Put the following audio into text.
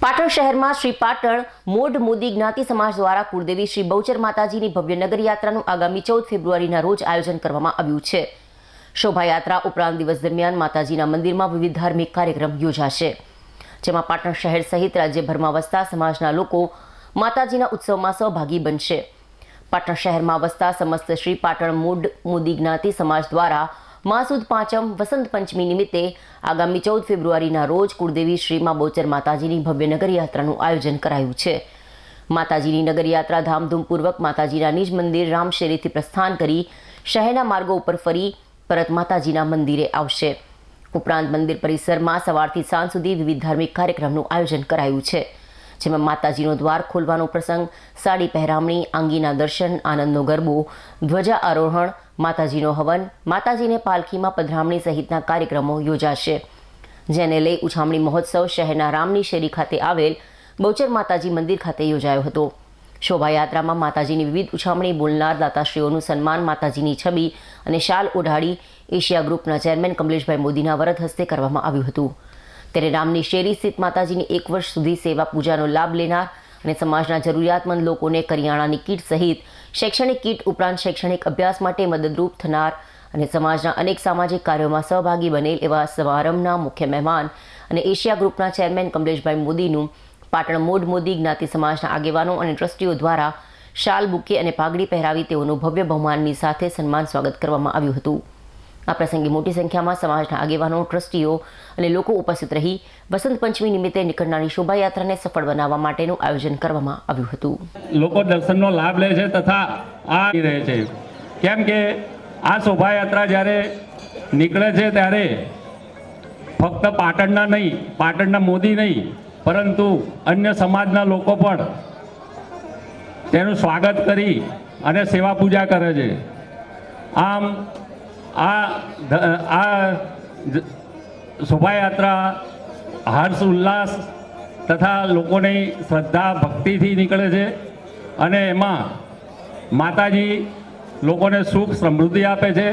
પાટણ શહેરમાં શ્રી પાટણ મોઢ મોદી જ્ઞાતિ સમાજ દ્વારા કુળદેવી શ્રી બહુચર માતાજીની ભવ્ય નગર યાત્રાનું આગામી ચૌદ ફેબ્રુઆરીના રોજ આયોજન કરવામાં આવ્યું છે. શોભાયાત્રા ઉપરાંત દિવસ દરમિયાન માતાજીના મંદિરમાં વિવિધ ધાર્મિક કાર્યક્રમ યોજાશે. જેમાં પાટણ શહેર સહિત રાજ્યભરમાં વસતા સમાજના લોકો માતાજીના ઉત્સવમાં સહભાગી બનશે. પાટણ શહેરમાં વસતા સમસ્ત શ્રી પાટણ મોઢ મોદી જ્ઞાતિ સમાજ દ્વારા માસુદ પાંચમ વસંત પંચમી નિમિત્તે આગામી ચૌદ ફેબ્રુઆરીના રોજ કુળદેવી શ્રી મા બોચર માતાજીની ભવ્ય નગરયાત્રાનું આયોજન કરાયું છે. માતાજીની નગરયાત્રા ધામધૂમપૂર્વક માતાજીના નિજ મંદિર રામશેરીથી પ્રસ્થાન કરી શહેરના માર્ગો ઉપર ફરી પરત માતાજીના મંદિરે આવશે. ઉપરાંત મંદિર પરિસરમાં સવારથી સાંજ સુધી વિવિધ ધાર્મિક કાર્યક્રમનું આયોજન કરાયું છે. જેમાં માતાજીનો દ્વાર ખોલવાનો પ્રસંગ, સાડી પહેરામણી, આંગીના દર્શન, આનંદનો ગરબો, ધ્વજા આરોહણ, માતાજીનો હવન, માતાજીને પાલખીમાં પધરામણી સહિતના કાર્યક્રમો યોજાશે. જેને લઈ ઉછામણી મહોત્સવ શહેરના રામની શેરી ખાતે આવેલ બહુચર માતાજી મંદિર ખાતે યોજાયો હતો. શોભાયાત્રામાં માતાજીની વિવિધ ઉછામણી બોલનાર દાતાશ્રીઓનું સન્માન, માતાજીની છબી અને શાલ ઓઢાડી એશિયા ગ્રુપના ચેરમેન કમલેશભાઈ મોદીના વરદ હસ્તે કરવામાં આવ્યું હતું. ત્યારે રામની શેરી સ્થિત માતાજીની એક વર્ષ સુધી સેવા પૂજાનો લાભ લેનાર અને સમાજના જરૂરિયાતમંદ લોકોને કરિયાણાની કીટ સહિત શૈક્ષણિક કીટ ઉપરાંત શૈક્ષણિક અભ્યાસ માટે મદદરૂપ થનાર અને સમાજના અનેક સામાજિક કાર્યોમાં સહભાગી બનેલ એવા સમારંભના મુખ્ય મહેમાન અને એશિયા ગ્રુપના ચેરમેન કમલેશભાઈ મોદીનું પાટણ મોડ મોદી જ્ઞાતિ સમાજના આગેવાનો અને ટ્રસ્ટીઓ દ્વારા શાલ બુકે અને પાઘડી પહેરાવી તેઓનું ભવ્ય બહુમાનની સાથે સન્માન સ્વાગત કરવામાં આવ્યું હતું. આ પ્રસંગે મોટી સંખ્યામાં સમાજના આગેવાનો, ટ્રસ્ટીઓ અને લોકો ઉપસ્થિત રહી વસંત પંચમી નિમિત્તે નીકળનારી શોભાયાત્રાને સફળ બનાવવા માટેનું આયોજન કરવામાં આવ્યું હતું. લોકો દર્શનનો લાભ લે છે તથા આ રહે છે. કેમ કે આ શોભાયાત્રા જ્યારે નીકળે છે ત્યારે ફક્ત પાટણના નહીં, પાટણના મોદી નહીં, પરંતુ અન્ય સમાજના લોકો પણ તેનું સ્વાગત કરી અને સેવા પૂજા કરે છે. આમ આ આ શોભાયાત્રા, હર્ષ ઉલ્લાસ તથા લોકોની શ્રદ્ધા, ભક્તિથી નીકળે છે અને એમાં માતાજી લોકોને સુખ સમૃદ્ધિ આપે છે.